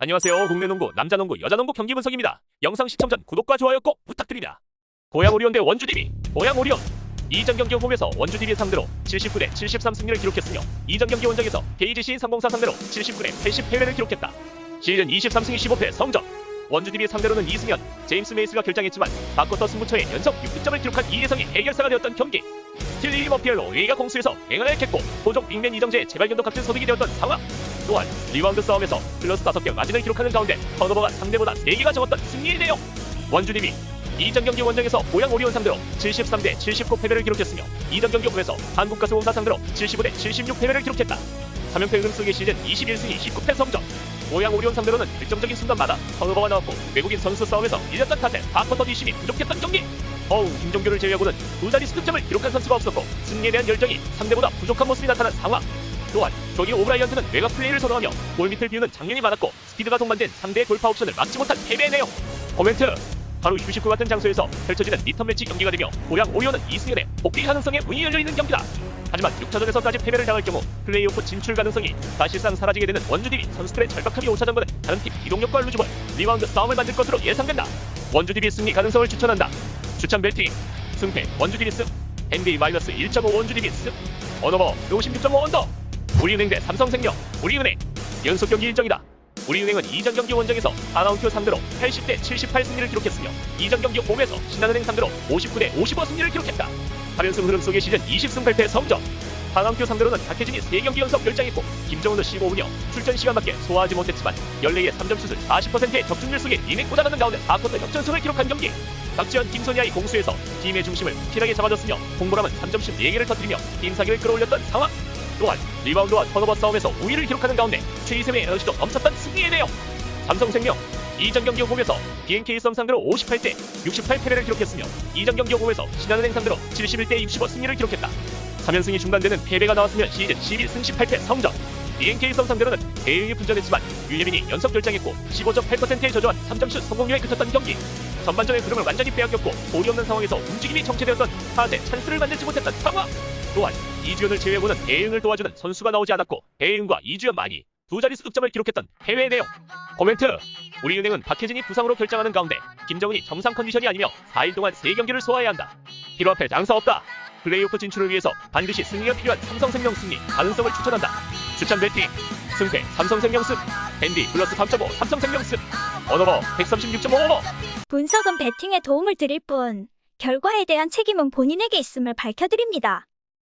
안녕하세요. 국내 농구, 남자 농구, 여자 농구 경기 분석입니다. 영상 시청 전 구독과 좋아요 꼭 부탁드립니다. 고양 오리온 대 원주 DB. 고양 오리온. 이전 경기 홈에서 원주 DB 상대로 79대 73 승리를 기록했으며 이전 경기 원정에서 시인 304 상대로 79대 80 패배를 기록했다. 시즌 23승 15패 성적. 원주 DB 상대로는 이승현, 제임스 메이스가 결장했지만 바쿼터 승부처에 연속 6득점을 기록한 이혜성이 해결사가 되었던 경기. 스틸리 머피엘로 A가 공수에서 맹활을 했고 도적 빅맨 이정재의 재발견도 같은 소득이 되었던 상황. 또한 리바운드 싸움에서 플러스 5개 마진을 기록하는 가운데 턴오버가 상대보다 4개가 적었던 승리의 내용. 원주님이 이전 경기 원정에서 고양 오리온 상대로 73대 79 패배를 기록했으며 이전 경기 홈에서 한국가스공사 상대로 75대 76 패배를 기록했다. 3연패 흐름 속의 시즌 21승 29패 성적. 고양 오리온 상대로는 결정적인 순간마다 턴오버가 나왔고 외국인 선수 싸움에서 이겼던 탓에 바쿼터 뒷심이 부족했던 경기. 어우 김종규를 제외하고는 두 자리 득점을 기록한 선수가 없었고 승리에 대한 열정이 상대보다 부족한 모습이 나타난 상황. 또한 조기 오브라이언트는 외곽 플레이를 선호하며 골 밑을 비우는 장면이 많았고 스피드가 동반된 상대의 돌파 옵션을 막지 못한 패배의 내용. 코멘트. 하루 휴식후 같은 장소에서 펼쳐지는 리턴 매치 경기가 되며 고양 오리온은 이승현의 복귀 가능성에 문이 열려 있는 경기다. 하지만 6차전에서까지 패배를 당할 경우 플레이오프 진출 가능성이 사실상 사라지게 되는 원주DB 선수들의 절박함이 5차전과는 다른 팀 기동력과 루즈볼, 리바운드 싸움을 만들 것으로 예상된다. 원주DB 승리 가능성을 추천한다. 추천 벨팅, 승패 원주DB 승, NBA 마이너스 1.5 원주DB 승, 언어버 56.5 언더, 우리은행 대 삼성생명, 우리은행 연속 경기 일정이다. 우리은행은 이전 경기 원정에서 하나운큐 상대로 80대 78 승리를 기록했으며 이전 경기 홈에서 신한은행 상대로 59대 55 승리를 기록했다. 8연승 흐름 속의 시즌 20승 8패 성적. 하나운큐 상대로는 박혜진이 3경기 연속 결장했고 김정은도 15분여 출전 시간밖에 소화하지 못했지만 14의 3점 슛을 40%의 적중률 속에 이내 꽂아넣는 가운데 4쿼터 역전승을 기록한 경기. 박지현, 김선희아이 공수에서 팀의 중심을 확실하게 잡아줬으며 홍보람은 3점슛 4개를 터뜨리며 팀 사기를 끌어올렸던 상황. 또한 리바운드와 턴오버 싸움에서 우위를 기록하는 가운데 최이샘의 에너지도 넘쳤던 승리의 내용. 삼성생명 이전 경기 홈에서 BNK 썸 상대로 58대 68패를 기록했으며 이전 경기 홈에서 신한은행 상대로 71대 65 승리를 기록했다. 3연승이 중단되는 패배가 나왔으면 시즌 11승 18패 성적. BNK 썸 상대로는 대응이 분전했지만 유예빈이 연속 결장했고 15.8%의 저조한 3점슛 성공률에 그쳤던 경기. 전반전의 흐름을 완전히 빼앗겼고 볼이 없는 상황에서 움직임이 정체되었던 타대 찬스를 만들지 못했던 상황. 또한 이주연을 제외하고는 대응을 도와주는 선수가 나오지 않았고 대응과 이주연만이 두 자릿수 득점을 기록했던 해외 내용. 코멘트. 우리은행은 박혜진이 부상으로 결장하는 가운데 김정은이 정상 컨디션이 아니며 4일 동안 3경기를 소화해야 한다. 피로 앞에 장사 없다. 플레이오프 진출을 위해서 반드시 승리가 필요한 삼성생명 승리 가능성을 추천한다. 추천 배팅. 승패 삼성생명 승. 밴디 플러스 3.5 삼성생명 승. 언어버 136.5 분석은 배팅에 도움을 드릴 뿐, 결과에 대한 책임은 본인에게 있음을 밝혀드립니다.